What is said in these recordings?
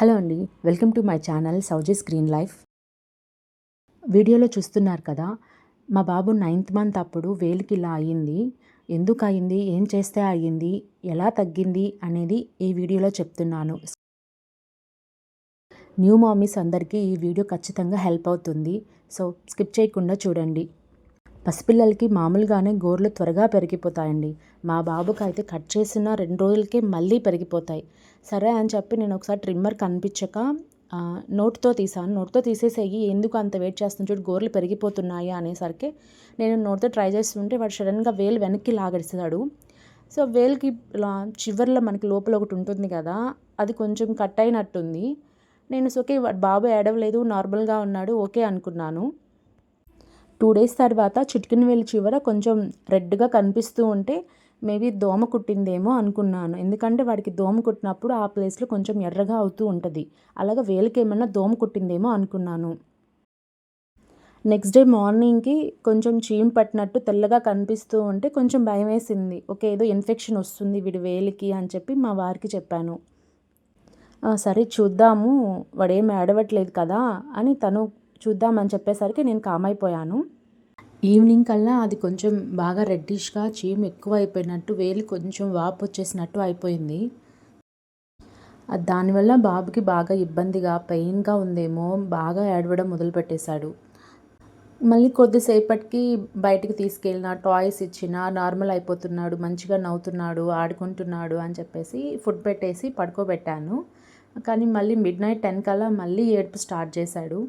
Hello అండి welcome to my channel సౌజీ screen life. వీడియోలో చూస్తున్నారు కదా మా బాబు నైన్త్ మంత్ అప్పుడు వేలికి ఇలా అయ్యింది. ఎందుకు అయ్యింది ఏం చేస్తే అయ్యింది ఎలా తగ్గింది అనేది ఈ వీడియోలో చెప్తున్నాను. న్యూ మామీస్ అందరికీ ఈ వీడియో ఖచ్చితంగా హెల్ప్ అవుతుంది. సో స్కిప్ చేయకుండా చూడండి. పసిపిల్లలకి మామూలుగానే గోర్లు త్వరగా పెరిగిపోతాయండి. మా బాబుకి అయితే కట్ చేసిన రెండు రోజులకే మళ్ళీ పెరిగిపోతాయి. సరే అని చెప్పి నేను ఒకసారి ట్రిమ్మర్ కనిపించక నోట్తో తీసాను. నోట్తో తీసేసేయి ఎందుకు అంత వెయిట్ చేస్తున్న చూడు గోర్లు పెరిగిపోతున్నాయి అనేసరికి నేను నోట్తో ట్రై చేస్తుంటే వాడు సడన్గా వేలు వెనక్కి లాగడిస్తాడు సో వేలుకి చివరిలో చివర్లో మనకి లోపల ఒకటి ఉంటుంది కదా అది కొంచెం కట్ అయినట్టుంది. నేను ఓకే బాబు ఏడవలేదు నార్మల్గా ఉన్నాడు ఓకే అనుకున్నాను. టూ డేస్ తర్వాత చిటికిన వేలు చివర కొంచెం రెడ్గా కనిపిస్తూ ఉంటే మేబీ దోమ కుట్టిందేమో అనుకున్నాను. ఎందుకంటే వాడికి దోమ కుట్టినప్పుడు ఆ ప్లేస్లో కొంచెం ఎర్రగా అవుతూ ఉంటుంది. అలాగే వేలకి ఏమన్నా దోమ కుట్టిందేమో అనుకున్నాను. నెక్స్ట్ డే మార్నింగ్కి కొంచెం చీమ్ పట్టినట్టు తెల్లగా కనిపిస్తూ ఉంటే కొంచెం భయం వేసింది. ఓకే ఏదో ఇన్ఫెక్షన్ వస్తుంది వీడి వేలికి అని చెప్పి మా వారికి చెప్పాను. సరే చూద్దాము వాడేం ఏడవట్లేదు కదా అని తను చూద్దామని చెప్పేసరికి నేను కామ్ అయిపోయాను. ఈవినింగ్ కల్లా అది కొంచెం బాగా రెడ్డిష్గా చీమ్ ఎక్కువ అయిపోయినట్టు వేలు కొంచెం వాపు వచ్చేసినట్టు అయిపోయింది. దానివల్ల బాబుకి బాగా ఇబ్బందిగా పెయిన్గా ఉందేమో బాగా ఏడవడం మొదలుపెట్టేశాడు మళ్ళీ కొద్దిసేపటికి బయటికి తీసుకెళ్ళిన టాయ్స్ ఇచ్చిన నార్మల్ అయిపోతున్నాడు మంచిగా నవ్వుతున్నాడు ఆడుకుంటున్నాడు అని చెప్పేసి ఫుడ్ పెట్టేసి పడుకోబెట్టాను. కానీ మళ్ళీ మిడ్ నైట్ టెన్ కల్లా మళ్ళీ ఏడుపు స్టార్ట్ చేశాడు.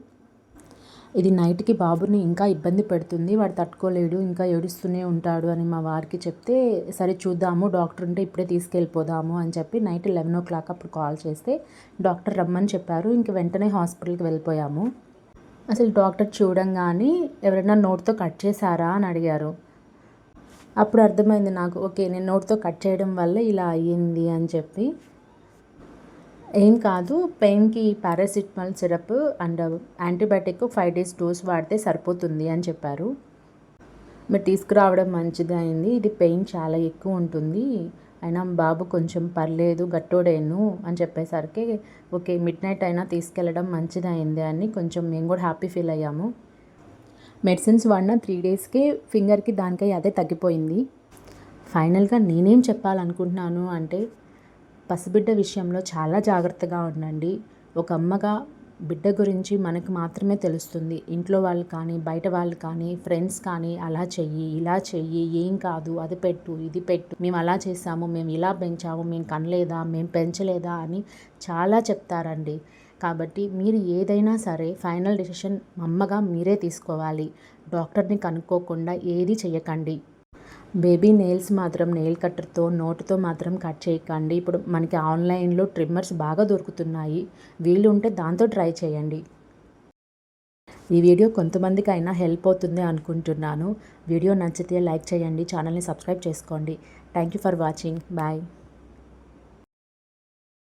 ఇది నైట్కి బాబుని ఇంకా ఇబ్బంది పెడుతుంది. వాడు తట్టుకోలేడు ఇంకా ఏడుస్తూనే ఉంటాడు అని మా వారికి చెప్తే సరే చూద్దాము డాక్టర్ ఉంటే ఇప్పుడే తీసుకెళ్ళిపోదాము అని చెప్పి నైట్ లెవెన్ ఓ క్లాక్ అప్పుడు కాల్ చేస్తే డాక్టర్ రమ్మని చెప్పారు. ఇంక వెంటనే హాస్పిటల్కి వెళ్ళిపోయాము. అసలు డాక్టర్ చూడంగానే ఎవరైనా నోట్తో కట్ చేశారా అని అడిగారు. అప్పుడు అర్థమైంది నాకు ఓకే నేను నోట్తో కట్ చేయడం వల్ల ఇలా అయ్యింది అని చెప్పి ఏం కాదు పెయిన్కి paracetamol syrup and antibiotic five days dose వాడితే సరిపోతుంది అని చెప్పారు. మీరు తీసుకురావడం మంచిది అయింది. ఇది పెయిన్ చాలా ఎక్కువ ఉంటుంది. అయినా బాబు కొంచెం పర్లేదు గట్టోడేను అని చెప్పేసరికి ఓకే మిడ్ నైట్ అయినా తీసుకెళ్ళడం మంచిది అయింది అని కొంచెం మేము కూడా హ్యాపీ ఫీల్ అయ్యాము. మెడిసిన్స్ వాడిన త్రీ డేస్కి ఫింగర్కి దానికై అదే తగ్గిపోయింది. ఫైనల్గా నేనేం చెప్పాలనుకుంటున్నాను అంటే పసిబిడ్డ విషయంలో చాలా జాగ్రత్తగా ఉండండి. ఒక అమ్మగా బిడ్డ గురించి మనకు మాత్రమే తెలుస్తుంది. ఇంట్లో వాళ్ళు కానీ బయట వాళ్ళు కానీ ఫ్రెండ్స్ కానీ అలా చెయ్యి ఇలా చెయ్యి ఏం కాదు అది పెట్టు ఇది పెట్టు మేము అలా చేసాము మేము ఇలా పెంచాము మేము కనలేదా మేము పెంచలేదా అని చాలా చెప్తారండి. కాబట్టి మీరు ఏదైనా సరే ఫైనల్ డెసిషన్ అమ్మగా మీరే తీసుకోవాలి. డాక్టర్ని కనుక్కోకుండా ఏది చేయకండి బేబీ నెయిల్స్ మాత్రం నెయిల్ కట్టర్తో నోటుతో మాత్రం కట్ చేయకండి. ఇప్పుడు మనకి ఆన్లైన్లో ట్రిమ్మర్స్ బాగా దొరుకుతున్నాయి. వీళ్ళు ఉంటే దాంతో ట్రై చేయండి. ఈ వీడియో కొంతమందికి అయినా హెల్ప్ అవుతుంది అనుకుంటున్నాను. వీడియో నచ్చితే లైక్ చేయండి ఛానల్ని సబ్స్క్రైబ్ చేసుకోండి. Thank you for watching. Bye.